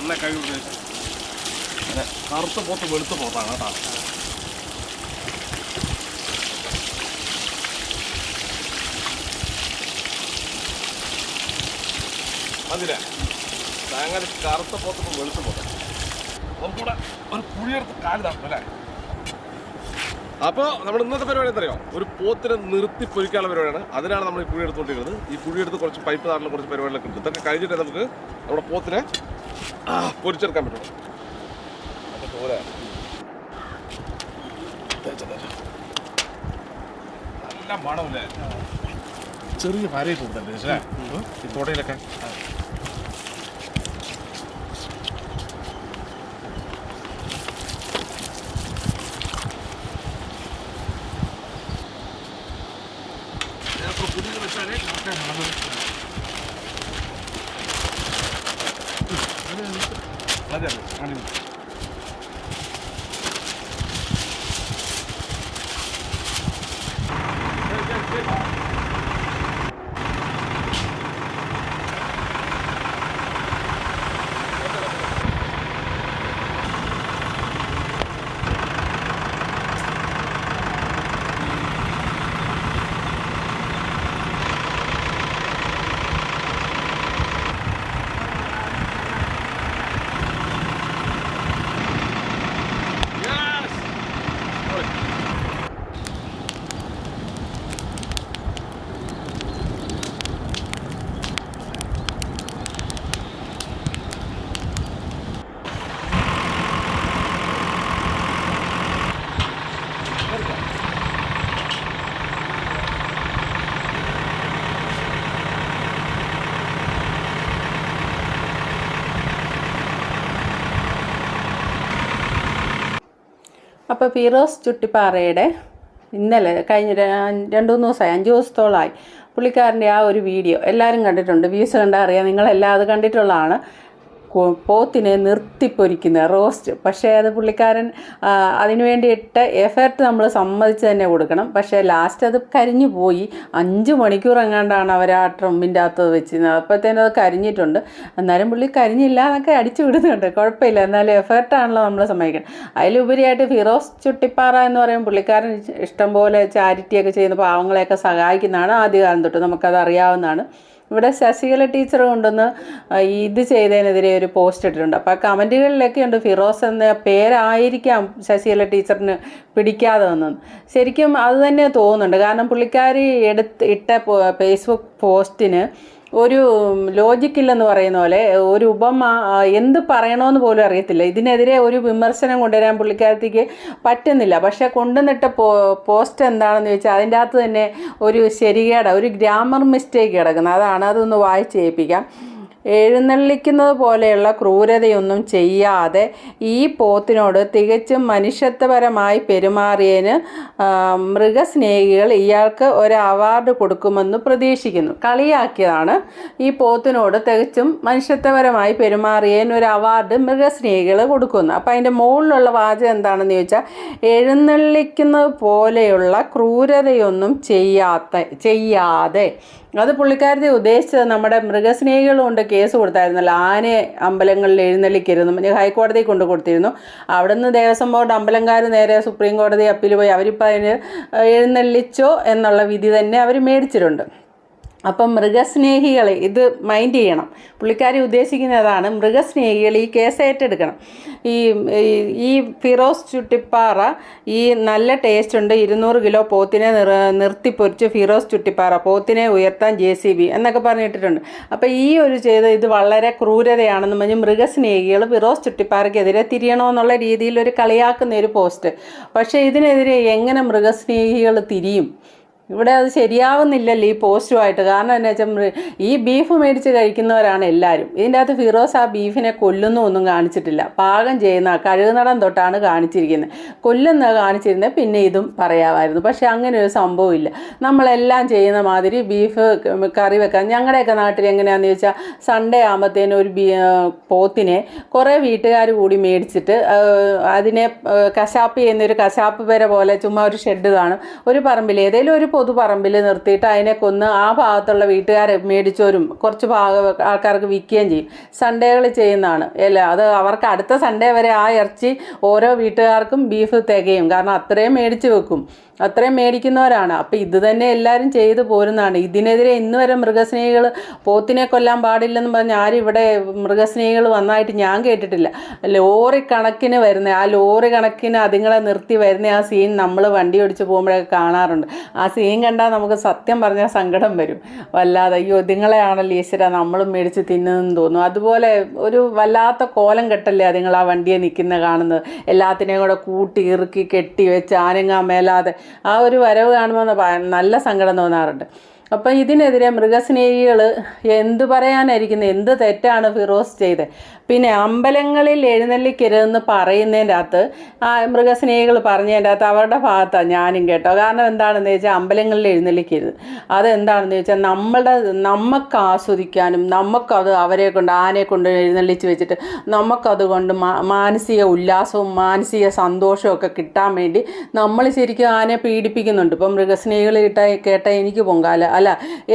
നല്ല കഴിവ് അതെ കറുത്ത പോത്ത് വെളുത്ത പോത്താണ് കേട്ടോ. അതിലെ അങ്ങനെ കറുത്ത പോത്ത് വെളുത്ത പോത്ത. നമുക്കിവിടെ ഒരു കുഴിയെടുത്ത് കാൽ താക്കും അല്ലേ? അപ്പോൾ നമ്മൾ ഇന്നത്തെ പരിപാടി എന്തറിയോ? ഒരു പോത്തിനെ നിർത്തി പൊരിക്കാനുള്ള പരിപാടിയാണ്. അതിനാണ് നമ്മൾ ഈ കുഴി എടുത്തുകൊണ്ടിരിക്കുന്നത് ഈ കുഴി കുറച്ച് പൈപ്പ് നാട്ടിലെ കുറച്ച് പരിപാടികളൊക്കെ ഉണ്ട്. ഇതൊക്കെ കഴിഞ്ഞിട്ട് നമുക്ക് നമ്മുടെ പോത്തിനെ പൊരിച്ചെടുക്കാൻ പറ്റും. നല്ല മണമില്ലേ? ചെറിയ പക്ഷേ ഈ തുടയിലൊക്കെ. Good. അപ്പോൾ ഫിറോസ് ചുട്ടിപ്പാറയുടെ ഇന്നലെ കഴിഞ്ഞ രണ്ടു മൂന്ന് ദിവസമായി അഞ്ച് ദിവസത്തോളമായി പുള്ളിക്കാരന്റെ ആ ഒരു വീഡിയോ എല്ലാവരും കണ്ടിട്ടുണ്ട്. വ്യൂസ് കണ്ടാൽ അറിയാം നിങ്ങളെല്ലാം അത് കണ്ടിട്ടുള്ളതാണ്. പോത്തിനെ നിർത്തിപ്പൊരിക്കുന്ന റോസ്റ്റ്. പക്ഷേ അത് പുള്ളിക്കാരൻ അതിനു വേണ്ടിയിട്ട് എഫേർട്ട് നമ്മൾ സമ്മതിച്ച് തന്നെ കൊടുക്കണം. പക്ഷേ ലാസ്റ്റ് അത് കരിഞ്ഞു പോയി. അഞ്ച് മണിക്കൂർ എങ്ങാണ്ടാണ് അവർ ആ ട്രമ്പിന്റെ അകത്ത് വെച്ചിരുന്നത്. അപ്പോഴത്തേനും അത് കരിഞ്ഞിട്ടുണ്ട്. എന്നാലും പുള്ളി കരിഞ്ഞില്ല എന്നൊക്കെ അടിച്ചു വിടുന്നുണ്ട്. കുഴപ്പമില്ല. എന്നാലും എഫേർട്ടാണല്ലോ നമ്മൾ സമ്മതിക്കണം. അതിലുപരിയായിട്ട് ഫിറോസ് ചുട്ടിപ്പാറ എന്ന് പറയുമ്പോൾ പുള്ളിക്കാരൻ ഇഷ്ടംപോലെ ചാരിറ്റിയൊക്കെ ചെയ്യുന്ന പാവങ്ങളെയൊക്കെ സഹായിക്കുന്നതാണ് ആദ്യകാലം തൊട്ട് നമുക്കത് അറിയാവുന്നതാണ് ഇവിടെ ശശികല ടീച്ചർ കൊണ്ടുവന്ന് ഇത് ചെയ്തതിനെതിരെ ഒരു പോസ്റ്റ് ഇട്ടിട്ടുണ്ട്. അപ്പോൾ ആ കമന്റുകളിലൊക്കെ ഉണ്ട് ഫിറോസ് എന്ന പേരായിരിക്കാം ശശികല ടീച്ചറിന് പിടിക്കാതെ വന്നത് ശരിക്കും അത് തന്നെ തോന്നുന്നുണ്ട്. കാരണം പുള്ളിക്കാരി എടുത്ത് ഇട്ട ഫേസ്ബുക്ക് പോസ്റ്റിന് ഒരു ലോജിക്കില്ലെന്ന് പറയുന്ന പോലെ ഒരു ഉപമ എന്ത് പറയണമെന്ന് പോലും അറിയത്തില്ല. ഇതിനെതിരെ ഒരു വിമർശനം കൊണ്ടുവരാൻ പുള്ളിക്കാരത്തേക്ക് പറ്റുന്നില്ല. പക്ഷെ കൊണ്ടുവന്നിട്ട പോസ്റ്റ് എന്താണെന്ന് ചോദിച്ചാൽ അതിന്റെ അകത്ത് തന്നെ ഒരു ശരികേട ഒരു ഗ്രാമർ മിസ്റ്റേക്ക് കിടക്കുന്നത് അതാണ് അതൊന്ന് വായിച്ച് കേൾപ്പിക്കാം എഴുന്നള്ളിക്കുന്നത് പോലെയുള്ള ക്രൂരതയൊന്നും ചെയ്യാതെ ഈ പോത്തിനോട് തികച്ചും മനുഷ്യത്വപരമായി പെരുമാറിയതിന് മൃഗസ്നേഹികൾ ഇയാൾക്ക് ഒരു അവാർഡ് കൊടുക്കുമെന്ന് പ്രതീക്ഷിക്കുന്നു. കളിയാക്കിയതാണ് ഈ പോത്തിനോട് തികച്ചും മനുഷ്യത്വപരമായി പെരുമാറിയതിന് ഒരു അവാർഡ് മൃഗസ്നേഹികൾ കൊടുക്കുന്നു. അപ്പോൾ അതിന്റെ മുകളിലുള്ള വാചകം എന്താണെന്ന് ചോദിച്ചാൽ എഴുന്നള്ളിക്കുന്നത് പോലെയുള്ള ക്രൂരതയൊന്നും ചെയ്യാത്ത ചെയ്യാതെ അത് പുള്ളിക്കാരത്തെ ഉദ്ദേശിച്ചത് നമ്മുടെ മൃഗസ്നേഹികൾ കൊണ്ട് കേസ് കൊടുത്തായിരുന്നല്ലോ. ആനയെ അമ്പലങ്ങളിൽ എഴുന്നള്ളിക്കരുന്നു ഹൈക്കോടതി കൊണ്ട് കൊടുത്തിരുന്നു. അവിടുന്ന് ദേവസ്വം ബോർഡ് അമ്പലംകാർ നേരെ സുപ്രീം കോടതി അപ്പീൽ പോയി. അവരിപ്പോൾ അതിന് എഴുന്നള്ളിച്ചോ എന്നുള്ള വിധി തന്നെ അവർ മേടിച്ചിട്ടുണ്ട്. അപ്പം മൃഗസ്നേഹികളെ ഇത് മൈൻഡ് ചെയ്യണം. പുള്ളിക്കാരി ഉദ്ദേശിക്കുന്നതാണ് മൃഗസ്നേഹികൾ ഈ കേസ് ഏറ്റെടുക്കണം. ഈ ഈ- ഫിറോസ് ചുട്ടിപ്പാറ ഈ നല്ല ടേസ്റ്റ് ഉണ്ട്. ഇരുന്നൂറ് കിലോ പോത്തിനെ നിർ നിർത്തി പൊരിച്ച് ഫിറോസ് ചുട്ടിപ്പാറ പോത്തിനെ ഉയർത്താൻ ജെ സി ബി എന്നൊക്കെ പറഞ്ഞിട്ടിട്ടുണ്ട്. അപ്പോൾ ഈ ഒരു ചെയ്ത് ഇത് വളരെ ക്രൂരതയാണെന്ന് പറഞ്ഞ് മൃഗസ്നേഹികൾ ഫിറോസ് ചുട്ടിപ്പാറയ്ക്കെതിരെ തിരിയണമെന്നുള്ള രീതിയിൽ ഒരു കളിയാക്കുന്ന ഒരു പോസ്റ്റ്. പക്ഷേ ഇതിനെതിരെ എങ്ങനെ മൃഗസ്നേഹികൾ തിരിയും? ഇവിടെ അത് ശരിയാവുന്നില്ലല്ലോ ഈ പോസ്റ്റുമായിട്ട്. കാരണം എന്നു വെച്ചാൽ ഈ ബീഫ് മേടിച്ച് കഴിക്കുന്നവരാണ് എല്ലാവരും ഇതിന്റെ അകത്ത് ഫിറോസ് ആ ബീഫിനെ കൊല്ലുന്നു ഒന്നും കാണിച്ചിട്ടില്ല. പാകം ചെയ്യുന്ന കഴുകുന്നടം തൊട്ടാണ് കാണിച്ചിരിക്കുന്നത്. കൊല്ലുന്ന കാണിച്ചിരുന്നത് പിന്നെ ഇതും പറയാമായിരുന്നു. പക്ഷെ അങ്ങനെ ഒരു സംഭവമില്ല നമ്മളെല്ലാം ചെയ്യുന്ന മാതിരി ബീഫ് കറി വെക്കാൻ. ഞങ്ങളുടെയൊക്കെ നാട്ടിൽ എങ്ങനെയാണെന്ന് ചോദിച്ചാൽ സൺഡേ ആകുമ്പോഴത്തേനും ഒരു ബീ പോത്തിനെ കുറേ വീട്ടുകാർ കൂടി മേടിച്ചിട്ട് അതിനെ കശാപ്പ് ചെയ്യുന്ന ഒരു കശാപ്പ് പേര പോലെ ചുമ്മാ ഒരു ഷെഡ് കാണും. ഒരു പറമ്പിൽ ഏതെങ്കിലും ഒരു പൊതുപറമ്പിൽ നിർത്തിയിട്ട് അതിനെ കൊന്ന് ആ ഭാഗത്തുള്ള വീട്ടുകാരെ മേടിച്ചവരും കുറച്ച് ഭാഗം ആൾക്കാർക്ക് വിൽക്കുകയും ചെയ്യും. സൺഡേകൾ ചെയ്യുന്നതാണ്. അല്ല അത് അവർക്ക് അടുത്ത സൺഡേ വരെ ആ ഇറച്ചി ഓരോ വീട്ടുകാർക്കും ബീഫ് തികയും. കാരണം അത്രയും മേടിച്ച് വെക്കും. അത്രയും മേടിക്കുന്നവരാണ്. അപ്പം ഇത് തന്നെ എല്ലാവരും ചെയ്തു പോരുന്നതാണ്. ഇതിനെതിരെ ഇന്ന് വരെ മൃഗസ്നേഹികൾ പോത്തിനെ കൊല്ലാൻ പാടില്ലെന്ന് പറഞ്ഞ് ആരും ഇവിടെ മൃഗസ്നേഹികൾ വന്നായിട്ട് ഞാൻ കേട്ടിട്ടില്ല. ലോറി കണക്കിന് വരുന്ന ആ ലോറി കണക്കിന് അതുങ്ങളെ നിർത്തി വരുന്ന ആ സീൻ നമ്മൾ വണ്ടി ഓടിച്ച് പോകുമ്പോഴൊക്കെ കാണാറുണ്ട്. ആ സീൻ കണ്ടാൽ നമുക്ക് സത്യം പറഞ്ഞാൽ സങ്കടം വരും. വല്ലാതെ അയ്യോ ഇതുങ്ങളെയാണല്ലോ ഈശ്വര നമ്മളും മേടിച്ച് തിന്നതെന്ന് തോന്നും അതുപോലെ ഒരു വല്ലാത്ത കോലം കെട്ടല്ലേ അതുങ്ങൾ ആ വണ്ടിയെ നിൽക്കുന്ന കാണുന്നത്? എല്ലാത്തിനെയും കൂടെ കൂട്ടി ഇറുക്കി കെട്ടി വെച്ച് ആനങ്ങാൻ മേലാതെ ആ ഒരു വരവ് കാണുമ്പോൾ നല്ല സങ്കടം തോന്നാറുണ്ട്. അപ്പം ഇതിനെതിരെ മൃഗസ്നേഹികൾ എന്തു പറയാനായിരിക്കുന്നത് എന്ത് തെറ്റാണ് ഫിറോസ് ചെയ്തത് പിന്നെ അമ്പലങ്ങളിൽ എഴുന്നള്ളിക്കരുതെന്ന് പറയുന്നതിന്റെ അകത്ത് ആ മൃഗസ്നേഹികൾ പറഞ്ഞതിന്റെ അകത്ത് അവരുടെ ഭാഗത്താണ് ഞാനും കേട്ടോ. കാരണം എന്താണെന്ന് വെച്ചാൽ അമ്പലങ്ങളിൽ എഴുന്നള്ളിക്കരുത്. അതെന്താണെന്ന് ചോദിച്ചാൽ നമ്മളുടെ നമുക്ക് ആസ്വദിക്കാനും നമുക്കത് അവരെ കൊണ്ട് ആനയെ കൊണ്ട് എഴുന്നള്ളിച്ച് വെച്ചിട്ട് നമുക്കത് കൊണ്ട് മാനസിക ഉല്ലാസവും മാനസിക സന്തോഷവും ഒക്കെ കിട്ടാൻ വേണ്ടി നമ്മൾ ശരിക്കും ആനയെ പീഡിപ്പിക്കുന്നുണ്ട്. ഇപ്പം മൃഗസ്നേഹികൾ കിട്ട കേട്ടാൽ എനിക്ക് പൊങ്കാല. അല്ല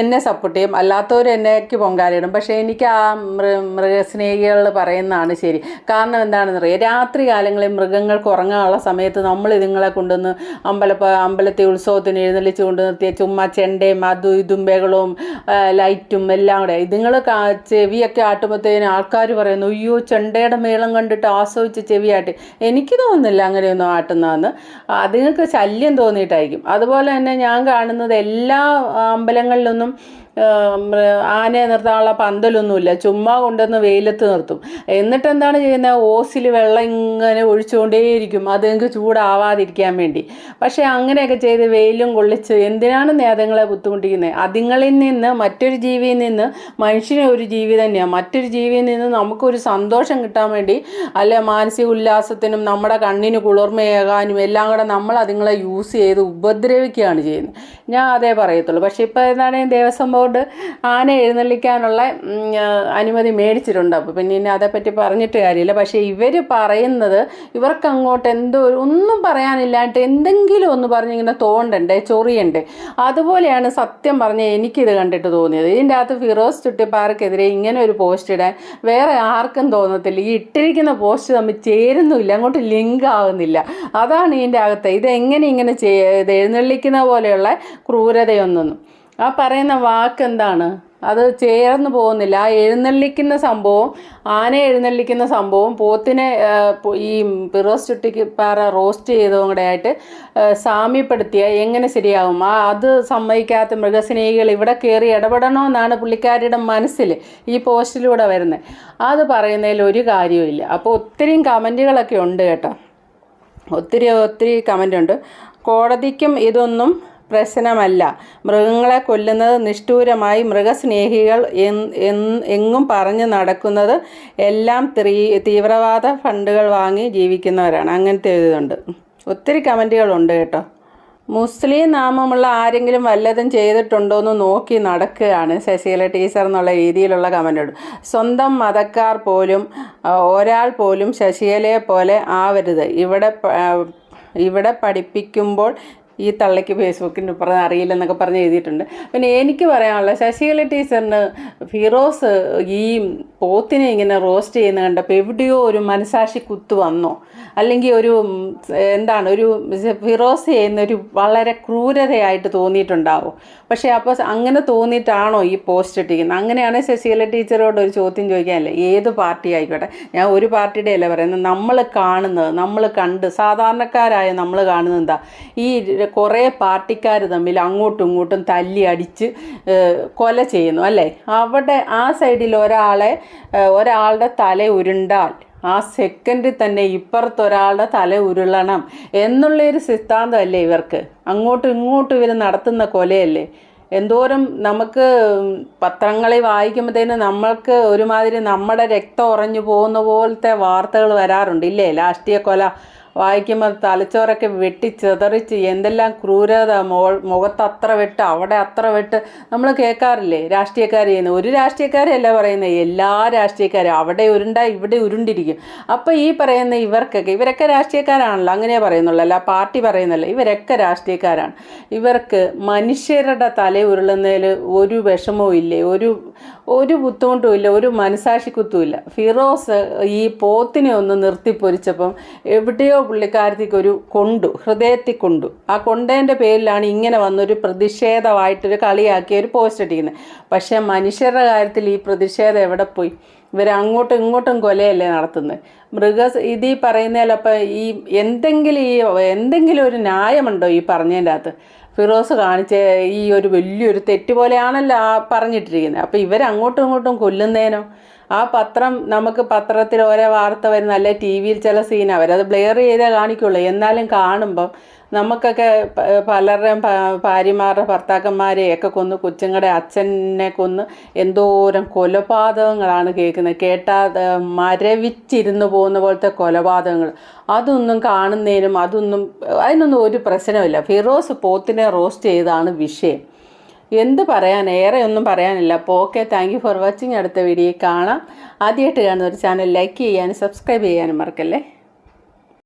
എന്നെ സപ്പോർട്ട് ചെയ്യും. അല്ലാത്തവർ എന്നേക്ക് പൊങ്കാലയിടും. പക്ഷേ എനിക്ക് ആ മൃ മൃഗസ്നേഹികൾ പറയുന്നതാണ് ശരി. കാരണം എന്താണെന്ന് അറിയാം? രാത്രി കാലങ്ങളിൽ മൃഗങ്ങൾക്ക് ഉറങ്ങാനുള്ള സമയത്ത് നമ്മൾ ഇതുങ്ങളെ കൊണ്ടുവന്ന് അമ്പല അമ്പലത്തെ ഉത്സവത്തിന് എഴുന്നള്ളിച്ച് കൊണ്ട് നിർത്തിയ ചുമ്മാ ചെണ്ടയും അതും ഇതും ബഹളവും ലൈറ്റും എല്ലാം കൂടെ. ഇതുങ്ങൾ ചെവിയൊക്കെ ആട്ടുമ്പോഴത്തേന് ആൾക്കാർ പറയുന്നു അയ്യോ ചെണ്ടയുടെ മേളം കണ്ടിട്ട് ആസ്വദിച്ച് ചെവിയാട്ടി എനിക്ക് തോന്നുന്നില്ല അങ്ങനെയൊന്നും ആട്ടുന്നതെന്ന്. അതുങ്ങൾക്ക് ശല്യം തോന്നിയിട്ടായിരിക്കും. അതുപോലെ തന്നെ ഞാൻ കാണുന്നത് എല്ലാ അമ്പലങ്ങളിലൊന്നും ആനയെ നിർത്താനുള്ള പന്തലൊന്നുമില്ല. ചുമ്മാ കൊണ്ടുവന്ന് വെയിലത്ത് നിർത്തും. എന്നിട്ട് എന്താണ് ചെയ്യുന്നത്? ഓസിൽ വെള്ളം ഇങ്ങനെ ഒഴിച്ചുകൊണ്ടേയിരിക്കും. അത് നിങ്ങൾക്ക് ചൂടാവാതിരിക്കാൻ വേണ്ടി. പക്ഷേ അങ്ങനെയൊക്കെ ചെയ്ത് വെയിലും കൊള്ളിച്ച് എന്തിനാണ് നേതങ്ങളെ ബുദ്ധിമുട്ടിക്കുന്നത്? അതിങ്ങളിൽ നിന്ന് മറ്റൊരു ജീവിയിൽ നിന്ന് മനുഷ്യനെ ഒരു ജീവി തന്നെയാണ് മറ്റൊരു ജീവിയിൽ നിന്ന് നമുക്കൊരു സന്തോഷം കിട്ടാൻ വേണ്ടി അല്ലെ മാനസിക ഉല്ലാസത്തിനും നമ്മുടെ കണ്ണിന് കുളിർമയേകാനും എല്ലാം കൂടെ നമ്മൾ അതിങ്ങളെ യൂസ് ചെയ്ത് ഉപദ്രവിക്കുകയാണ് ചെയ്യുന്നത്. ഞാൻ അതേ പറയത്തുള്ളൂ. പക്ഷേ ഇപ്പോൾ എന്താണ്? ദേവസ്വം ബോർഡ് ആന എഴുന്നള്ളിക്കാനുള്ള അനുമതി മേടിച്ചിട്ടുണ്ട്. അപ്പോൾ പിന്നെ ഇനി അതേപ്പറ്റി പറഞ്ഞിട്ട് കാര്യമില്ല. പക്ഷേ ഇവർ പറയുന്നത് ഇവർക്ക് അങ്ങോട്ട് എന്തോ ഒന്നും പറയാനില്ലാണ്ട് എന്തെങ്കിലും ഒന്ന് പറഞ്ഞിങ്ങനെ തോണ്ടണ്ടേ ചൊറിയണ്ടേ. അതുപോലെയാണ് സത്യം പറഞ്ഞ എനിക്കിത് കണ്ടിട്ട് തോന്നിയത്. ഇതിന്റെ അകത്ത് ഫിറോസ് ചുട്ടിപ്പാർക്കെതിരെ ഇങ്ങനെ ഒരു പോസ്റ്റ് ഇടാൻ വേറെ ആർക്കും തോന്നത്തില്ല. ഈ ഇട്ടിരിക്കുന്ന പോസ്റ്റ് തമ്മിൽ ചേരുന്നുമില്ല അങ്ങോട്ട് ലിങ്ക് ആവുന്നില്ല. അതാണ് ഇതിന്റെ അകത്ത്. ഇത് എങ്ങനെ ഇങ്ങനെ ചെയ്യ ഇത് എഴുന്നള്ളിക്കുന്ന പോലെയുള്ള ക്രൂരതയൊന്നും ആ പറയുന്ന വാക്ക് എന്താണ് അത് ചേർന്ന് പോകുന്നില്ല. ആ എഴുന്നള്ളിക്കുന്ന സംഭവം ആന എഴുന്നള്ളിക്കുന്ന സംഭവം പോത്തിനെ ഈ പിറോസ് ചുട്ടിക്ക് പാറ റോസ്റ്റ് ചെയ്തതും കൂടെ ആയിട്ട് സാമ്യപ്പെടുത്തിയ എങ്ങനെ ശരിയാവും? ആ അത് സമ്മതിക്കാത്ത മൃഗസ്നേഹികൾ ഇവിടെ കയറി ഇടപെടണമെന്നാണ് പുള്ളിക്കാരിയുടെ മനസ്സിൽ ഈ പോസ്റ്റിലൂടെ വരുന്നത്. അത് പറയുന്നതിൽ ഒരു കാര്യവുമില്ല അപ്പോൾ ഒത്തിരിയും കമന്റുകളൊക്കെ ഉണ്ട് കേട്ടോ. ഒത്തിരി ഒത്തിരി കമന്റ് ഉണ്ട് കോടതിക്കും ഇതൊന്നും പ്രശ്നമല്ല. മൃഗങ്ങളെ കൊല്ലുന്നത് നിഷ്ഠൂരമായി മൃഗസ്നേഹികൾ എങ്ങും പറഞ്ഞു നടക്കുന്നത് എല്ലാം തീവ്രവാദ ഫണ്ടുകൾ വാങ്ങി ജീവിക്കുന്നവരാണ്. അങ്ങനത്തെ ഇതുണ്ട്. ഒത്തിരി കമന്റുകളുണ്ട് കേട്ടോ. മുസ്ലിം നാമമുള്ള ആരെങ്കിലും വല്ലതും ചെയ്തിട്ടുണ്ടോ എന്ന് നോക്കി നടക്കുകയാണ് ശശീല ടീച്ചർ എന്നുള്ള രീതിയിലുള്ള കമന്റുണ്ട് സ്വന്തം മതക്കാർ പോലും ഒരാൾ പോലും ശശികലയെ പോലെ ആവരുത്. ഇവിടെ ഇവിടെ പഠിപ്പിക്കുമ്പോൾ ഈ തള്ളയ്ക്ക് ഫേസ്ബുക്കിന് ഇപ്പുറം അറിയില്ലെന്നൊക്കെ പറഞ്ഞ് എഴുതിയിട്ടുണ്ട്. പിന്നെ എനിക്ക് പറയാനുള്ള ശശികല ടീച്ചറിന് ഫിറോസ് ഈ പോത്തിനെ ഇങ്ങനെ റോസ്റ്റ് ചെയ്യുന്ന കണ്ടപ്പോൾ എവിടെയോ ഒരു മനസാക്ഷി കുത്തു വന്നോ. അല്ലെങ്കിൽ ഒരു എന്താണ് ഒരു ഫിറോസ് ചെയ്യുന്ന ഒരു വളരെ ക്രൂരതയായിട്ട് തോന്നിയിട്ടുണ്ടാവും. പക്ഷേ അപ്പോൾ അങ്ങനെ തോന്നിയിട്ടാണോ ഈ പോസ്റ്റ് ഇട്ടിരിക്കുന്നത്? അങ്ങനെയാണ് ശശികല ടീച്ചറോട് ഒരു ചോദ്യം ചോദിക്കാനല്ലേ? ഏത് പാർട്ടി ആയിക്കോട്ടെ. ഞാൻ ഒരു പാർട്ടിയുടെ അല്ല പറയുന്നത്. നമ്മൾ കാണുന്നത് നമ്മൾ കണ്ട് സാധാരണക്കാരായ നമ്മൾ കാണുന്നത് എന്താ? ഈ കുറേ പാർട്ടിക്കാർ തമ്മിൽ അങ്ങോട്ടും ഇങ്ങോട്ടും തല്ലി അടിച്ച് കൊല ചെയ്യുന്നു അല്ലേ? അവിടെ ആ സൈഡിൽ ഒരാളെ ഒരാളുടെ തല ഉരുണ്ടാൽ ആ സെക്കൻഡിൽ തന്നെ ഇപ്പുറത്തൊരാളുടെ തല ഉരുളണം എന്നുള്ളൊരു സിദ്ധാന്തമല്ലേ ഇവർക്ക്? അങ്ങോട്ടും ഇങ്ങോട്ടും ഇവർ നടത്തുന്ന കൊലയല്ലേ? എന്തോരം നമുക്ക് പത്രങ്ങളിൽ വായിക്കുമ്പോഴത്തേന് നമ്മൾക്ക് ഒരുമാതിരി നമ്മുടെ രക്തം ഉറഞ്ഞു പോകുന്ന പോലത്തെ വാർത്തകൾ വരാറുണ്ട് ഇല്ലേ? രാഷ്ട്രീയ കൊല വായിക്കുമ്പോൾ തലച്ചോറൊക്കെ വെട്ടി ചെതറിച്ച് എന്തെല്ലാം ക്രൂരത മോ മുഖത്ത് അത്ര വെട്ട് അവിടെ അത്ര വെട്ട്. നമ്മൾ കേൾക്കാറില്ലേ? രാഷ്ട്രീയക്കാർ ചെയ്യുന്ന ഒരു രാഷ്ട്രീയക്കാരെയല്ല പറയുന്നത് എല്ലാ രാഷ്ട്രീയക്കാരും അവിടെ ഉരുണ്ട ഇവിടെ ഉരുണ്ടിരിക്കും. അപ്പോൾ ഈ പറയുന്ന ഇവർക്കൊക്കെ ഇവരൊക്കെ രാഷ്ട്രീയക്കാരാണല്ലോ അങ്ങനെ പറയുന്നുള്ളൂ. അല്ല പാർട്ടി പറയുന്നല്ല ഇവരൊക്കെ രാഷ്ട്രീയക്കാരാണ്. ഇവർക്ക് മനുഷ്യരുടെ തല ഉരുളുന്നതിൽ ഒരു വിഷമവും ഇല്ലേ? ഒരു ഒരു ബുദ്ധിമുട്ടും ഇല്ല ഒരു മനസാക്ഷിക്കുത്തും ഇല്ല. ഫിറോസ് ഈ പോത്തിനെ ഒന്ന് നിർത്തിപ്പൊരിച്ചപ്പം എവിടെയോ പുള്ളിക്കാരത്തേക്ക് ഒരു കൊണ്ടു ഹൃദയത്തിൽ കൊണ്ടു. ആ കൊണ്ടേന്റെ പേരിലാണ് ഇങ്ങനെ വന്നൊരു പ്രതിഷേധമായിട്ടൊരു കളിയാക്കിയ ഒരു പോസ്റ്റ് ഇട്ടിരിക്കുന്നത്. പക്ഷേ മനുഷ്യരുടെ കാര്യത്തിൽ ഈ പ്രതിഷേധം എവിടെ പോയി? ഇവർ അങ്ങോട്ടും ഇങ്ങോട്ടും കൊലയല്ലേ നടത്തുന്നത്. മൃഗ ഇത് ഈ പറയുന്നതിലപ്പം ഈ എന്തെങ്കിലും ഈ എന്തെങ്കിലും ഒരു ന്യായമുണ്ടോ ഈ പറഞ്ഞതിന്റെ അകത്ത്? ഫിറോസ് കാണിച്ച ഈ ഒരു വലിയൊരു തെറ്റ് പോലെയാണല്ലോ ആ പറഞ്ഞിട്ടിരിക്കുന്നത്. അപ്പോൾ ഇവരങ്ങോട്ടും ഇങ്ങോട്ടും കൊല്ലുന്നേനോ? ആ പത്രം നമുക്ക് പത്രത്തിൽ ഓരോ വാർത്ത വരുന്ന അല്ലെ ടി വിയിൽ ചില സീൻ അവരത് ബ്ലെയർ ചെയ്തേ കാണിക്കുള്ളൂ. എന്നാലും കാണുമ്പം നമുക്കൊക്കെ പലരുടെയും ഭാര്യമാരുടെ ഭർത്താക്കന്മാരെയൊക്കെ കൊന്ന് കൊച്ചുങ്ങളുടെ അച്ഛനെ കൊന്ന് എന്തോരം കൊലപാതകങ്ങളാണ് കേൾക്കുന്നത്. കേട്ടാ മരവിച്ചിരുന്നു പോകുന്ന പോലത്തെ കൊലപാതകങ്ങൾ. അതൊന്നും കാണുന്നതിനും അതൊന്നും അതിനൊന്നും ഒരു പ്രശ്നമില്ല ഫിറോസ് പോത്തിനെ റോസ്റ്റ് ചെയ്താണ് വിഷയം. എന്ത് പറയാൻ ഏറെ ഒന്നും പറയാനില്ല. അപ്പോൾ ഓക്കെ താങ്ക് ഫോർ വാച്ചിങ് അടുത്ത വീഡിയോ കാണാം. ആദ്യമായിട്ട് കാണുന്ന ഒരു ചാനൽ ലൈക്ക് ചെയ്യാനും സബ്സ്ക്രൈബ് ചെയ്യാനും മറക്കല്ലേ?